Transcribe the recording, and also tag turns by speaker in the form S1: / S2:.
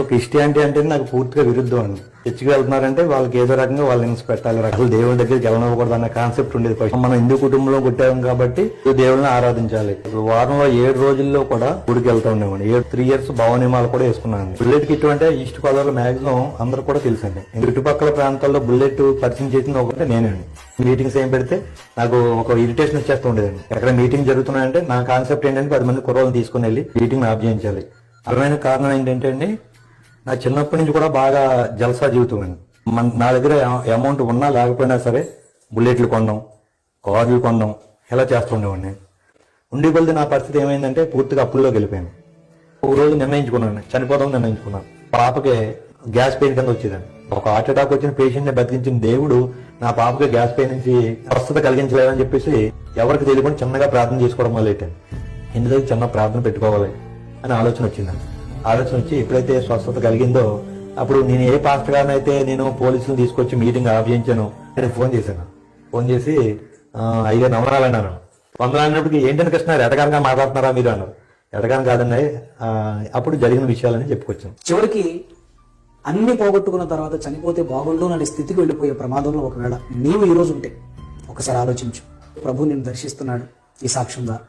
S1: అసలు క్రిస్టియానిటీ అంటే నాకు పూర్తిగా విరుద్ధం అండి. చర్చికి వెళ్తున్నారంటే వాళ్ళకి ఏదో రకంగా వాళ్ళు హింస పెట్టాలి. అసలు దేవుడి దగ్గరికి వెళ్ళనివ్వకూడదు అన్న కాన్సెప్ట్ ఉండేది మనం హిందూ కుటుంబంలో పుట్టాం కాబట్టి దేవుళ్ళని ఆరాధించాలి. వారంలో ఏడు రోజుల్లో కూడా గుడికి వెళ్తా ఉండేవాడి ఏడు త్రీ ఇయర్స్ భవనిమాలు కూడా వేసుకున్నాను బుల్లెట్ కిట్ అంటే ఈస్ట్ గోదావరిలో మాక్సిమం అందరూ కూడా తెలుసండి. చుట్టుపక్కల ప్రాంతాల్లో బుల్లెట్ పరిచయం చేసింది ఒకటే నేనండి మీటింగ్స్ ఏం పెడితే నాకు ఒక ఇరిటేషన్ వచ్చేస్తూ ఉండేదండి. ఎక్కడ మీటింగ్ జరుగుతున్నాయంటే నా కాన్సెప్ట్ ఏంటంటే పది మంది కుర్రోలు తీసుకుని వెళ్ళి మీటింగ్ ఆఫ్ చేయించాలి. అర్థమైన కారణం ఏంటంటే అండి నా చిన్నప్పటి నుంచి కూడా బాగా జల్సా జీవితం అండి. మన- నా దగ్గర అమౌంట్ ఉన్నా లేకపోయినా సరే బుల్లెట్లు కొనడం కార్లు కొనడం ఇలా చేస్తుండేవాడిని ఉండి కొలిది నా పరిస్థితి ఏమైందంటే పూర్తిగా అప్పుల్లోకి వెళ్ళిపోయాను. ఒక రోజు నిర్ణయించుకున్నాను చనిపోదాం నిర్ణయించుకున్నాను. పాపకి గ్యాస్ పెయిన్ కింద వచ్చేదాన్ని. ఒక హార్ట్ అటాక్ వచ్చిన పేషెంట్ని బతికించిన దేవుడు నా పాపకి గ్యాస్ పెయిన్ నుంచి స్వస్థత కలిగించలేదని చెప్పేసి ఎవరికి తెలియకుండా చిన్నగా ప్రార్థన చేసుకోవడం మొదలెట్టాను. ఎందుకంటే చిన్న ప్రార్థన పెట్టుకోవాలి అని ఆలోచన వచ్చిందండి. ఆలోచన వచ్చి ఎప్పుడైతే స్వస్థత కలిగిందో అప్పుడు నేను ఏ పాస్టర్ గారిని అయితే నేను పోలీసులు తీసుకొచ్చి మీటింగ్ ఆఫ్ నేను ఫోన్ చేశాను. ఫోన్ చేసి "ఆ, నవరాలు అన్నాను వందలు ఏంటని కృష్ణ? ఎటగానగా మాట్లాడుతున్నారా మీరు అన్నారు ఎటగాను కాదన్నాయి అప్పుడు జరిగిన విషయాలని చెప్పుకొచ్చాను
S2: చివరికి అన్ని పోగొట్టుకున్న తర్వాత చనిపోతే బాగుండు అనే స్థితికి వెళ్ళిపోయే ప్రమాదంలో ఒకవేళ నీవు ఈరోజు ఉంటే ఒకసారి ఆలోచించు. ప్రభు నేను దర్శిస్తున్నాడు. ఈ సాక్ష్యం ద్వారా.